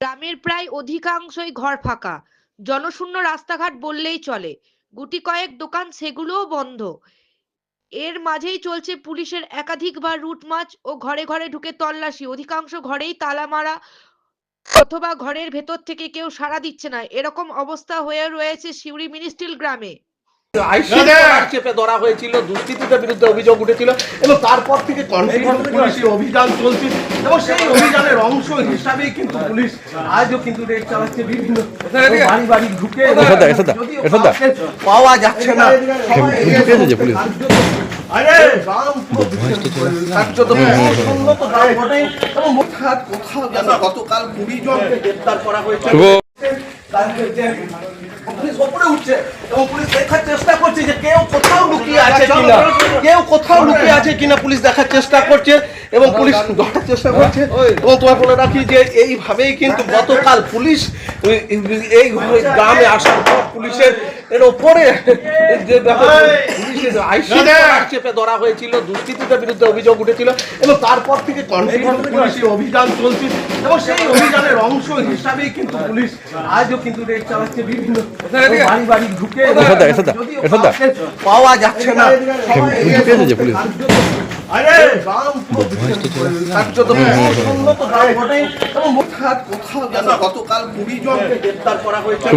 গ্রামের প্রায় অধিকাংশই ঘর ফাঁকা। জনশূন্য রাস্তাঘাট বললেই চলে। গুটি কয়েক দোকান সেগুলোও বন্ধ। এর মাঝেই চলছে পুলিশের একাধিকবার রুট ও ঘরে ঘরে ঢুকে তল্লাশি। অধিকাংশ ঘরেই তালা মারা অথবা ঘরের ভেতর থেকে কেউ সাড়া দিচ্ছে না। এরকম অবস্থা হয়ে রয়েছে সিউড়ি মিনিস্ট্রিল গ্রামে। চেপে ধরা হয়েছিল দুষ্কৃতীদের বিরুদ্ধে অভিযোগ উঠেছিল এবং তারপর থেকে কন্টিনিউ অভিযান চলছে এবং সেই অভিযানের অংশ হিসাবেই কিন্তু পুলিশ আজও কিন্তু রেড চালাচ্ছে বিভিন্ন বাড়ি বাড়ি ঢুকে এসব দা, এসব দা, যদিও এসব দা। কাউকে পাওয়া যাচ্ছে না হঠাৎ কোথাও যেন গতকাল কুড়ি জনকে গ্রেপ্তার করা হয়েছে। পুলিশ ওপরে উঠছে এবং পুলিশ দেখার চেষ্টা করছে যে কেউ কোথাও লুকিয়ে আছে কিনা। কেউ কোথাও লুকিয়ে আছে কিনা পুলিশ দেখার চেষ্টা করছে এবং পুলিশ ধরার চেষ্টা করছে। এবং তোমার বলে রাখি যে এইভাবেই কিন্তু গতকাল পুলিশ এই গ্রামে আসার পর পুলিশের এর ওপরে যে ব্যাপার চেপে ধরা হয়েছিল দুষ্কৃতীদের বিরুদ্ধে অভিযোগ উঠেছিল এবং তারপর থেকে কন্টিনিউ অভিযান চলছে এবং সেই অভিযানের অংশ হিসাবেই কিন্তু পুলিশ আজও কিন্তু রেড চালাচ্ছে বিভিন্ন বাড়ি বাড়ি ঢুকে পাওয়া যাচ্ছে না গতকাল কুড়ি জনকে গ্রেপ্তার করা হয়েছে।